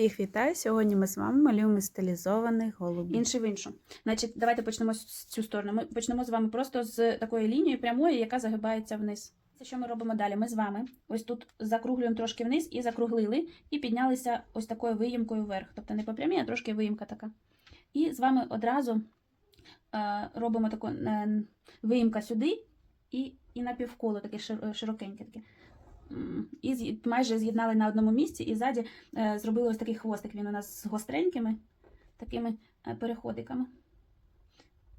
Всіх вітаю! Сьогодні ми з вами малюємо стилізованих голубів. Інший в іншу. Значить, давайте почнемо з цю сторону. Ми почнемо з вами просто з такої лінії прямої, яка загибається вниз. Це що ми робимо далі? Ми з вами ось тут закруглюємо трошки вниз і закруглили, і піднялися ось такою виїмкою вверх. Тобто не по прямій, а трошки виїмка така. І з вами одразу е, робимо таку е, виїмка сюди і, і на півколо, таке широкеньке таке. І майже з'єднали на одному місці, і ззаді е, зробили ось такий хвостик. Він у нас з гостренькими такими е, переходиками.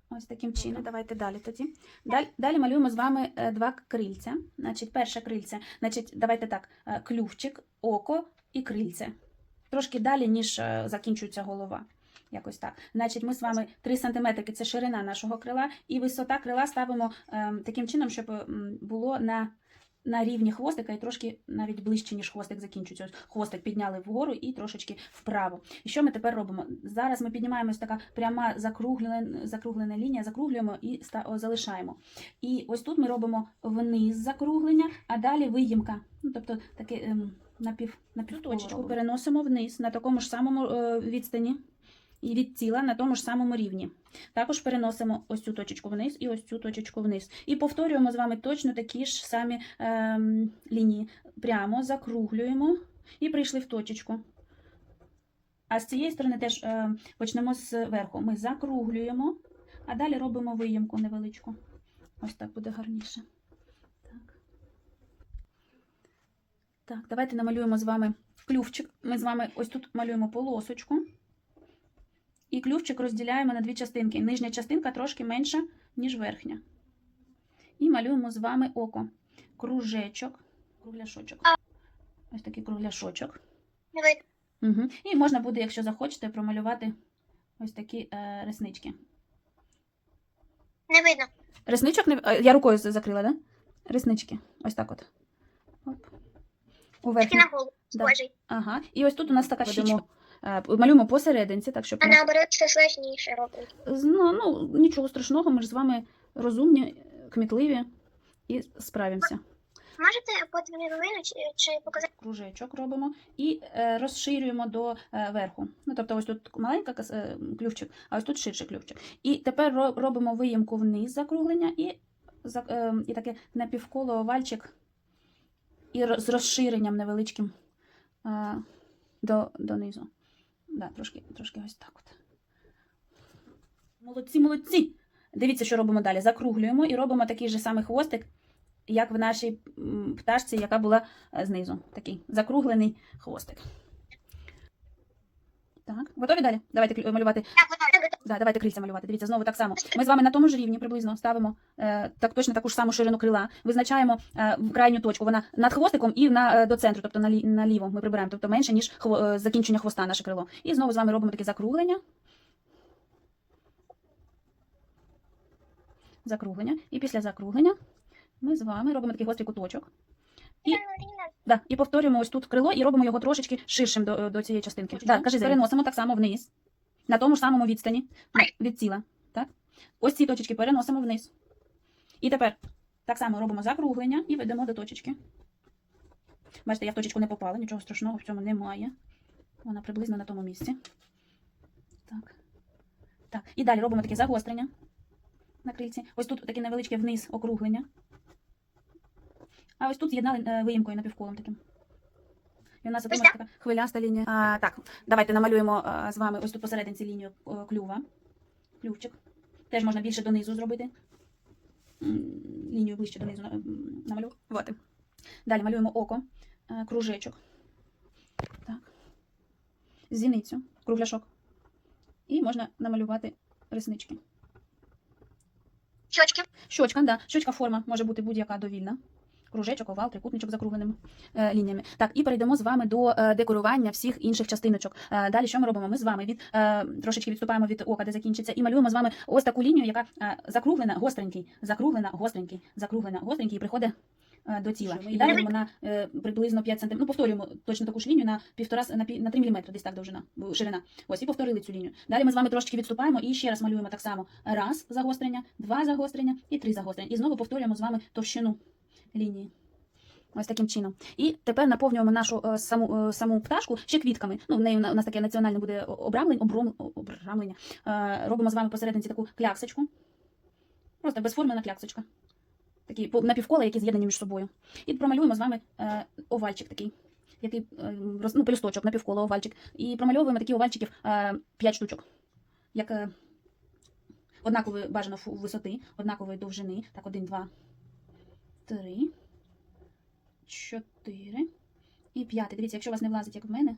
Ось таким чином. Давайте далі тоді. Далі, далі малюємо з вами е, два крильця. Значить, перше крильце, значить, давайте так: клювчик, око і крильце. Трошки далі, ніж закінчується голова. Якось так. Значить, ми з вами 3 см це ширина нашого крила, і висота крила ставимо е, таким чином, щоб було на, на рівні хвостика і трошки навіть ближче, ніж хвостик закінчується. Хвостик підняли вгору і трошечки вправо. І що ми тепер робимо? Зараз ми піднімаємось така пряма закруглена, закруглена лінія, закруглюємо і залишаємо. І ось тут ми робимо вниз закруглення, а далі виїмка. Ну, тобто таке ем, напів, напівточечку переносимо вниз на такому ж самому е, відстані. І від тіла на тому ж самому рівні. Також переносимо ось цю точечку вниз і ось цю точечку вниз. І повторюємо з вами точно такі ж самі ем, лінії. Прямо закруглюємо і прийшли в точечку. А з цієї сторони теж е, почнемо зверху. Ми закруглюємо, а далі робимо виїмку невеличку. Ось так буде гарніше. Так. Так, давайте намалюємо з вами клювчик. Ми з вами ось тут малюємо полосочку. І клювчик розділяємо на дві частинки. Нижня частинка трошки менша, ніж верхня. І малюємо з вами око. Кружечок, кругляшочок. Ось такий кругляшочок. Не видно. Угу. І можна буде, якщо захочете, промалювати ось такі е, реснички. Не видно. Ресничок не... е, Я рукою закрила, да? Реснички. Ось так от. Оп. У Тільки на голову Да. Ага. І ось тут у нас така щічка. Е, Малюємо посерединці, так щоб. А наоборот, все сложніше робить. Ну, ну, нічого страшного, ми ж з вами розумні, кмітливі і справимося. Можете потім чи, чи показати? Кружечок робимо і е, розширюємо до е, верху. Ну, тобто ось тут маленька е, клювчик, а ось тут ширший клювчик. І тепер робимо виїмку вниз закруглення і, за- е, і таке напівколо овальчик і з розширенням невеличким е, до, донизу. Да, трошки, трошки ось так от. Молодці, молодці! Дивіться, що робимо далі. Закруглюємо і робимо такий же самий хвостик, як в нашій пташці, яка була е, знизу. Такий закруглений хвостик. Так, готові далі? Давайте малювати. Да, давайте крильця малювати. Дивіться, знову так само. Ми з вами на тому ж рівні приблизно ставимо е, так точно таку ж саму ширину крила. Визначаємо е, крайню точку. Вона над хвостиком і на, е, до центру, тобто на, наліво ми прибираємо, тобто менше, ніж хво, е, закінчення хвоста наше крило. І знову з вами робимо таке закруглення. Закруглення. І після закруглення ми з вами робимо такий гострий куточок. І- рівно. Да, і повторюємо ось тут крило і робимо його трошечки ширшим до, до цієї частинки. Да, да? кажи, переносимо так само вниз, на тому ж самому відстані ну, від тіла. Так? Ось ці точечки переносимо вниз. І тепер так само робимо закруглення і ведемо до точечки. Бачите, я в точечку не попала, нічого страшного в цьому немає. Вона приблизно на тому місці. Так. Так. І далі робимо таке загострення на крильці. Ось тут таке невеличке вниз округлення. А ось тут з'єднали е, виїмкою напівколом таким. І у нас Ось отрималася така хвиляста лінія. А, так, давайте намалюємо а, з вами ось тут посерединці лінію е, клюва. Клювчик. Теж можна більше донизу зробити. Лінію ближче донизу намалювати. Далі малюємо око, е, кружечок. Так. Зіницю, кругляшок. І можна намалювати реснички. Щочки. Щочка, да. Щочка форма може бути будь-яка довільна. Кружечок, овал, трикутничок з закругленими е, лініями. Так, і перейдемо з вами до е, декорування всіх інших частиночок. Е, далі що ми робимо? Ми з вами від е, трошечки відступаємо від ока, де закінчиться, і малюємо з вами ось таку лінію, яка е, закруглена, гостренький, закруглена, гостренький, закруглена, гостренький, і приходить е, до тіла. І далі робимо на е, приблизно 5 см. Ну, повторюємо точно таку ж лінію на півтора на, пі- на 3 мм, десь так довжина, ширина. Ось і повторили цю лінію. Далі ми з вами трошки відступаємо і ще раз малюємо так само. Раз загострення, два загострення і три загострення. І знову повторюємо з вами товщину лінії. Ось таким чином. І тепер наповнюємо нашу е, саму, е, саму пташку ще квітками. Ну, в неї у нас таке національне буде обрамлення, обром, обрамлення. Е, робимо з вами посерединці таку кляксочку. Просто безформена кляксочка. Такі напівкола, які з'єднані між собою. І промалюємо з вами е, овальчик такий. Який е, ну, пелюсточок, напівколо овальчик. І промальовуємо такі овальчиків е, 5 штучок. Як е, однакової бажано висоти, однакової довжини. Так, один, два, три, чотири і п'ятий. Дивіться, якщо у вас не влазить, як в мене,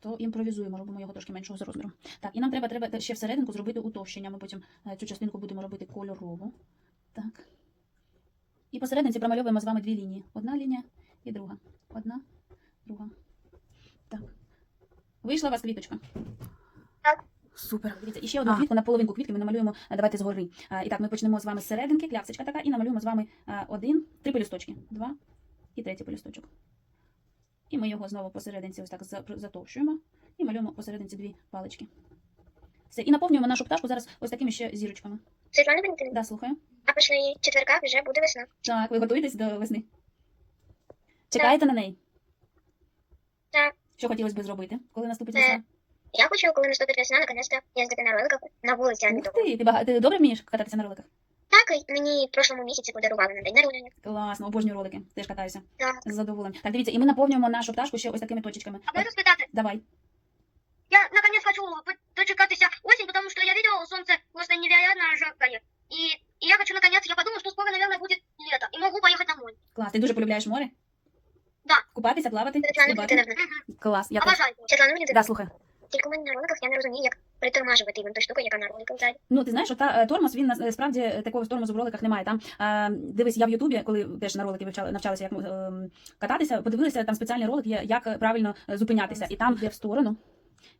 то імпровізуємо, робимо його трошки меншого за розміром. Так, і нам треба, треба ще всерединку зробити утовщення. Ми потім е, цю частинку будемо робити кольорову. Так. І посерединці промальовуємо з вами дві лінії. Одна лінія і друга. Одна, друга. Так. Вийшла у вас квіточка. Супер. Дивіться, і ще одну А. квітку на половинку квітки ми намалюємо. е, Давайте згори. А, І так, ми почнемо з вами з серединки, кляпсочка така, і намалюємо з вами а, один, три пелюсточки. Два і третій пелюсточок. І ми його знову посерединці ось так за- затовщуємо і малюємо посерединці дві палички. Все, і наповнюємо нашу пташку зараз ось такими ще зірочками. Світлана Валентинівна, Да, слухаю. а після четверка вже буде весна. Так, ви готуєтесь до весни? Чекаєте на неї? Так. Що хотілося б зробити, коли наступить Е, весна? Я хочу, коли наступить весна, наконец-то їздити на роликах на вулиці, а не Ух дома. ти, ти, бага... ти добре вмієш кататися на роликах? Так, і мені в прошлому місяці подарували на день народження. Класно, обожнюю ролики. Теж катаюся. Так. З задоволенням. Так, дивіться, і ми наповнюємо нашу пташку ще ось такими точечками. А можно спитати? Давай. Я наконец хочу по- дочекатися осень, потому что я видела солнце просто невероятно жаркое. И, и я хочу наконец, я подумала, что скоро, наверное, будет лето, и могу поехать домой. Клас. Ти дуже полюбляєш море? Да. Купатися, плавати, Світлана стрибати? Валентинівна, Клас, я теж. Обожаю. Світлана Валентинівна, Да, слухай. тільки у мене на роликах я не розумію, як притормажувати вон ту штуку, яка на роликах ззаді. Ну, ти знаєш, що та е, тормоз, він на- справді е, такого тормозу в роликах немає. Там е, дивись, я в Ютубі, коли теж на ролики вивчали, навчалася, як е, кататися, подивилися там спеціальний ролик, є, як правильно е, зупинятися. І там йде в сторону,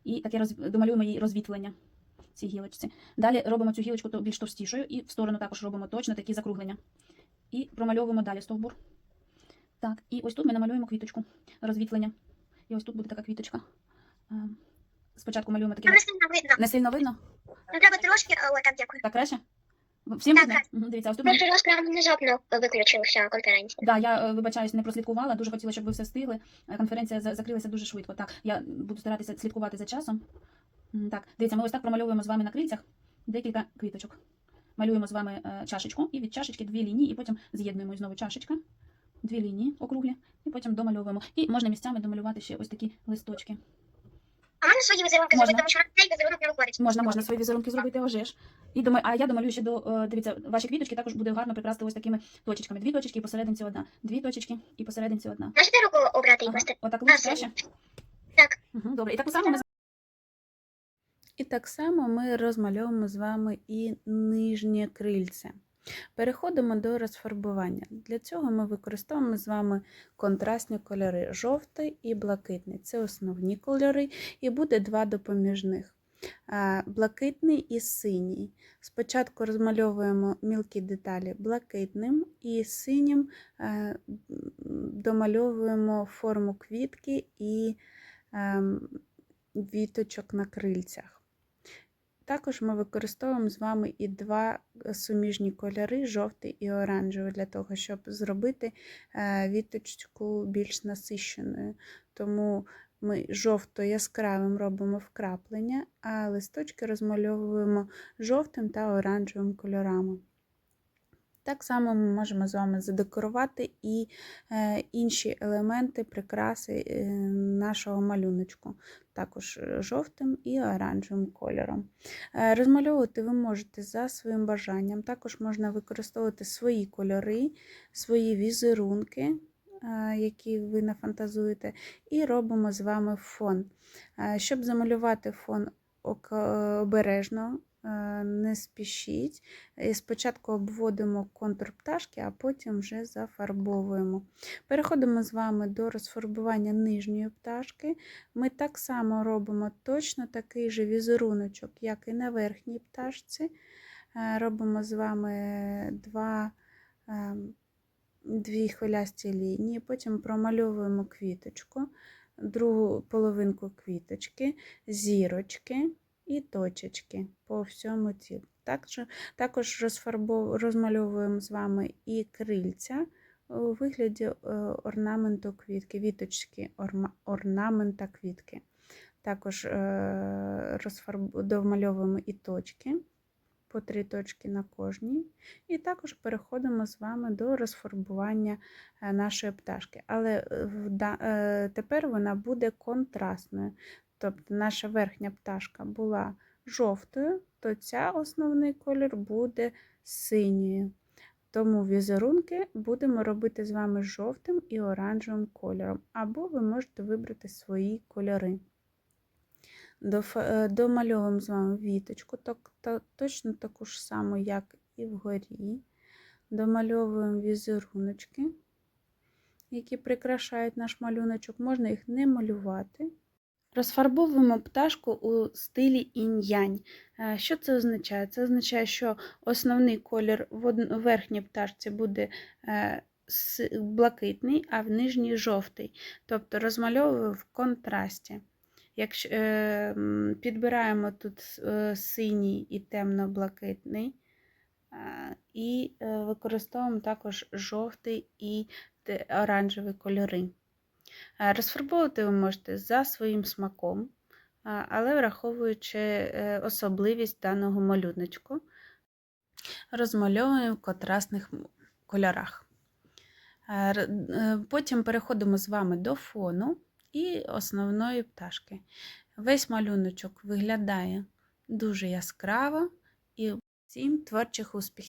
і таке роз, домалюємо її розвітлення. Цій гілочці. Далі робимо цю гілочку то- більш товстішою, і в сторону також робимо точно такі закруглення. І промальовуємо далі стовбур. Так, і ось тут ми намалюємо квіточку, розвітлення. І ось тут буде така квіточка. Спочатку малюємо такі. Не сильно видно. Не сильно видно? Ну, треба трошки, але так, дякую. Так краще? Всім Так, видно? так. Мгм, Дивіться, ось тут. ми- Перший раз прям внезапно виключився конференція. Да, я е, вибачаюсь, не прослідкувала. Дуже хотіла, щоб ви все встигли. Е, Конференція за- закрилася дуже швидко. Так, я буду старатися слідкувати за часом. М, Так, дивіться, ми ось так промальовуємо з вами на крильцях декілька квіточок. Малюємо з вами е, чашечку, і від чашечки дві лінії, і потім з'єднуємо і знову чашечка, дві лінії округлі, і потім домальовуємо. І можна місцями домалювати ще ось такі листочки. А можна свої візерунки Можна. зробити, тому що на цей візерунок не виходить. Можна, можна свої візерунки зробити, вже ж. І думаю, а я домалюю ще до е, дивіться, ваші квіточки також буде гарно прикрасти ось такими точечками. Дві точечки і посерединці одна. Дві точечки і посерединці одна. Можете руку обрати і Ага. просто Отак лучше краще? Так. Угу, добре. І так само ми І так само ми розмальовуємо з вами і нижнє крильце. Переходимо до розфарбування. Для цього ми використовуємо з вами контрастні кольори жовтий і блакитний. Це основні кольори, і буде два допоміжних. Блакитний і синій. Спочатку розмальовуємо мілкі деталі блакитним і синім домальовуємо форму квітки і ем, віточок на крильцях. Також ми використовуємо з вами і два суміжні кольори, жовтий і оранжевий, для того, щоб зробити е, віточку більш насищеною. Тому ми жовто-яскравим робимо вкраплення, а листочки розмальовуємо жовтим та оранжевим кольорами. Так само ми можемо з вами задекорувати і е, інші елементи, прикраси е, нашого малюночку, також е, жовтим і оранжевим кольором. Розмальовувати ви можете за своїм бажанням. Також можна використовувати свої кольори, свої візерунки, які ви нафантазуєте, і робимо з вами фон. Щоб замалювати фон обережно, не спішіть. Е, Спочатку обводимо контур пташки, а потім вже зафарбовуємо. Переходимо з вами до розфарбування нижньої пташки. Ми так само робимо точно такий же візеруночок, як і на верхній пташці. Е, Робимо з вами два, е, дві хвилясті лінії, потім промальовуємо квіточку, другу половинку квіточки, зірочки і точечки по всьому тілу. Також, розмальовуємо з вами і крильця у вигляді е, орнаменту квітки, віточки орнамента квітки. Також е, домальовуємо і точки, по три точки на кожній. І також переходимо з вами до розфарбування е, нашої пташки. Але тепер вона буде контрастною. Тобто наша верхня пташка була жовтою, то ця основний колір буде синьою. Тому візерунки будемо робити з вами жовтим і оранжевим кольором, або ви можете вибрати свої кольори. Е, Домальовуємо з вами віточку, точно таку ж саму, як і вгорі. Домальовуємо візеруночки, які прикрашають наш малюночок. Можна їх не малювати. Розфарбовуємо пташку у стилі інь-янь. Е, Що це означає? Це означає, що основний колір в верхній пташці буде е, блакитний, а в нижній жовтий. Тобто розмальовую в контрасті. Якщо е, підбираємо тут синій і темно-блакитний, і використовуємо також жовтий і оранжевий кольори. Е, Розфарбовувати ви можете за своїм смаком, але враховуючи е, особливість даного малюночку, розмальовуємо в контрастних кольорах. Е, Потім переходимо з вами до фону і основної пташки. Весь малюночок виглядає дуже яскраво і всім творчих успіхів!